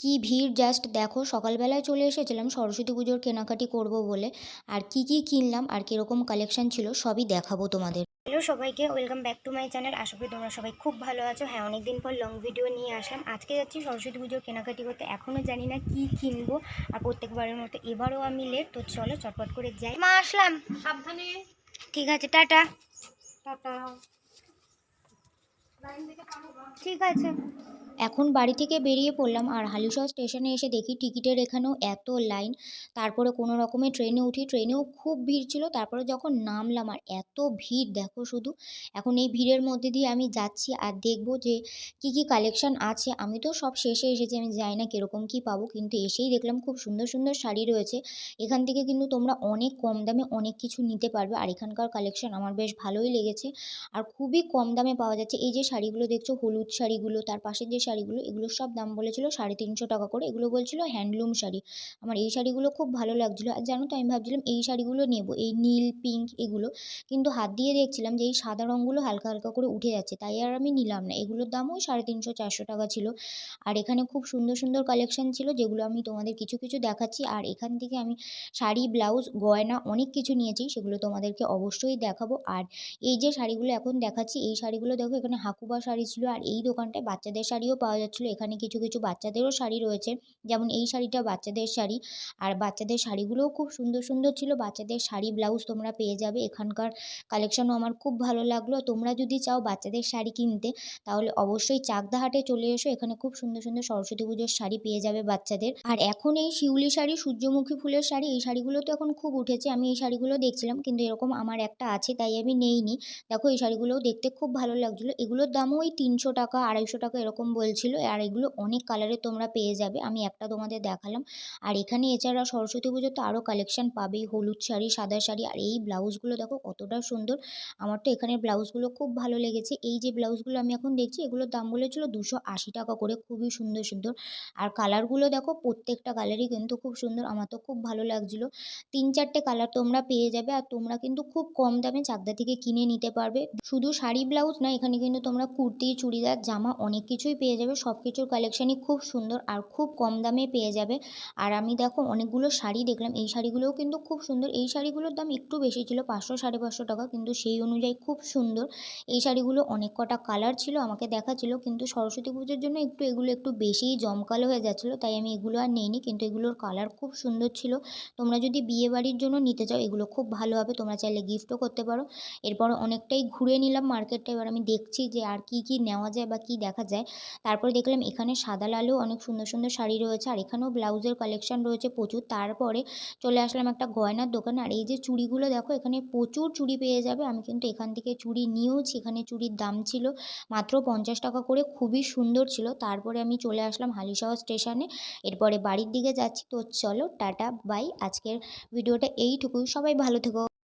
কি ভিড়? জাস্ট দেখো সকালবেলায় চলে এসেছিলাম সরস্বতী পুজোর কেনাকাটি করব বলে। আর কি কি কিনলাম আর কীরকম কালেকশন ছিল সবই দেখাবো তোমাদের। হ্যালো সবাইকে welcome back to my channel আশা করি তোমরা সবাই খুব ভালো আছো। হ্যাঁ অনেকদিন পর লং ভিডিও নিয়ে আসলাম। আজকে যাচ্ছি সরস্বতী পুজোর কেনাকাটি করতে। এখনও জানি না কি কিনবো। আর প্রত্যেকবারের মতো এবারও আমি লেট তো চলো চটপট করে যাই। মা আসলাম। সাবধানে। ঠিক আছে টাটা। টাটা। ঠিক আছে। এখন বাড়ি থেকে বেরিয়ে পড়লাম আর হালিশহর স্টেশনে এসে দেখি টিকিটের এখানেও এত লাইন। তারপরে কোনো রকমে ট্রেনে উঠি। ট্রেনেও খুব ভিড় ছিল। তারপরে যখন নামলাম আর এত ভিড়, দেখো শুধু। এখন এই ভিড়ের মধ্যে দিয়ে আমি যাচ্ছি আর দেখব যে কি কি কালেকশন আছে। আমি তো সব শেষে এসেছি। আমি জানি না কীরকম কী পাবো। কিন্তু এসেই দেখলাম খুব সুন্দর সুন্দর শাড়ি রয়েছে। এখান থেকে কিন্তু তোমরা অনেক কম দামে অনেক কিছু নিতে পারবে। আর এখানকার কালেকশন আমার বেশ ভালোই লেগেছে। আর খুবই কম দামে পাওয়া যাচ্ছে। এই যে শাড়িগুলো দেখছ, হলুদ শাড়িগুলো, তার পাশে যে শাড়িগুলো, এগুলোর সব দাম বলেছিল সাড়ে তিনশো টাকা করে। এগুলো বলছিল হ্যান্ডলুম শাড়ি। আমার এই শাড়িগুলো খুব ভালো লাগছিল। আর জানো তো, আমি ভাবছিলাম এই শাড়িগুলো নেব, এই নীল পিঙ্ক এগুলো। কিন্তু হাত দিয়ে দেখছিলাম যে এই সাদা রঙগুলো হালকা হালকা করে উঠে যাচ্ছে, তাই আর আমি নিলাম না। এগুলোর দামও সাড়ে তিনশো, চারশো টাকা ছিল। আর এখানে খুব সুন্দর সুন্দর কালেকশন ছিল, যেগুলো আমি তোমাদের কিছু কিছু দেখাচ্ছি। আর এখান থেকে আমি শাড়ি ব্লাউজ গয়না অনেক কিছু নিয়েছি, সেগুলো তোমাদেরকে অবশ্যই দেখাবো। আর এই যে শাড়িগুলো এখন দেখাচ্ছি, এই শাড়িগুলো দেখো, এখানে হাকুবা শাড়ি ছিল। আর এই দোকানটায় বাচ্চাদের শাড়িও পাওয়া যাচ্ছিল। এখানে কিছু কিছু বাচ্চাদেরও শাড়ি রয়েছে। যেমন এই শাড়িটা বাচ্চাদের শাড়ি। আর বাচ্চাদের শাড়িগুলোও খুব সুন্দর সুন্দর ছিল। বাচ্চাদের শাড়ি, ব্লাউজ তোমরা পেয়ে যাবে। এখানকার কালেকশনও আমার খুব ভালো লাগল। তোমরা যদি চাও বাচ্চাদের শাড়ি কিনতে, তাহলে অবশ্যই চাকদাহাটে চলে এসো। এখানে খুব সুন্দর সুন্দর সরস্বতী পুজোর শাড়ি পেয়ে যাবে বাচ্চাদের। আর এখন এই শিউলি শাড়ি, সূর্যমুখী ফুলের শাড়ি, এই শাড়িগুলো তো এখন খুব উঠেছে। আমি এই শাড়িগুলো দেখছিলাম, কিন্তু এরকম আমার একটা আছে, তাই আমি নেইনি। দেখো, এই শাড়িগুলোও দেখতে খুব ভালো লাগছিল। এগুলোর দামও ওই তিনশো টাকা, আড়াইশো টাকা এরকম বলছিল, আর এগুলো অনেক কালারের তোমরা পেয়ে যাবে। আমি একটা তোমাদের দেখালাম। আর এখানে এছাড়া সরস্বতী পুজোতে আরও কালেকশান পাবেই, হলুদ শাড়ি, সাদা শাড়ি। আর এই ব্লাউজগুলো দেখো কতটা সুন্দর। আমার তো এখানের ব্লাউজগুলো খুব ভালো লেগেছে। এই যে ব্লাউজগুলো আমি এখন দেখছি, এগুলোর দাম বলেছিল দুশো আশি টাকা করে। খুবই সুন্দর সুন্দর। আর কালারগুলো দেখো প্রত্যেকটা কালারই কিন্তু খুব সুন্দর। আমার তো খুব ভালো লাগছিল। তিন চারটে কালার তোমরা পেয়ে যাবে আর তোমরা কিন্তু খুব কম দামে চাকদা থেকে কিনে নিতে পারবে। শুধু শাড়ি ব্লাউজ না, এখানে কিন্তু তোমরা কুর্তি, চুড়িদার, জামা অনেক কিছুই পেয়ে যাবে। সব কিছুর কালেকশানই খুব সুন্দর আর খুব কম দামে পেয়ে যাবে। আর আমি দেখো অনেকগুলো শাড়ি দেখলাম। এই শাড়িগুলোও কিন্তু খুব সুন্দর। এই শাড়িগুলোর দাম একটু বেশি ছিল, পাঁচশো সাড়ে পাঁচশো টাকা। কিন্তু সেই অনুযায়ী খুব সুন্দর। এই শাড়িগুলো অনেক কটা কালার ছিল, আমাকে দেখাচ্ছিল। কিন্তু সরস্বতী পুজোর জন্য একটু এগুলো একটু বেশিই জমকালো হয়ে যাচ্ছিল, তাই আমি এগুলো আর নিইনি। কিন্তু এগুলোর কালার খুব সুন্দর ছিল। তোমরা যদি বিয়ে বাড়ির জন্য নিতে চাও, এগুলো খুব ভালো হবে। তোমরা চাইলে গিফটও করতে পারো। এরপর অনেকটাই ঘুরে নিলাম মার্কেটটা এবার আমি দেখছি যে আর কি কি নেওয়া যায় বা কি দেখা যায়। তারপরে দেখলাম এখানে সাদা লালেও অনেক সুন্দর সুন্দর শাড়ি রয়েছে, আর এখানেও ব্লাউজের কালেকশন রয়েছে প্রচুর। তারপরে চলে আসলাম একটা গয়নার দোকানে, আর এই যে চুড়িগুলো দেখো, এখানে প্রচুর চুড়ি পেয়ে যাবে। আমি কিন্তু এখান থেকে চুড়ি নিয়েওছি, এখানে চুড়ির দাম ছিল মাত্র পঞ্চাশ টাকা করে, খুবই সুন্দর ছিল। তারপরে আমি চলে আসলাম হালিশহর স্টেশনে, এরপরে বাড়ির দিকে যাচ্ছি। তো চলো, টাটা, বাই। আজকের ভিডিওটা এইটুকুই। সবাই ভালো থেকো।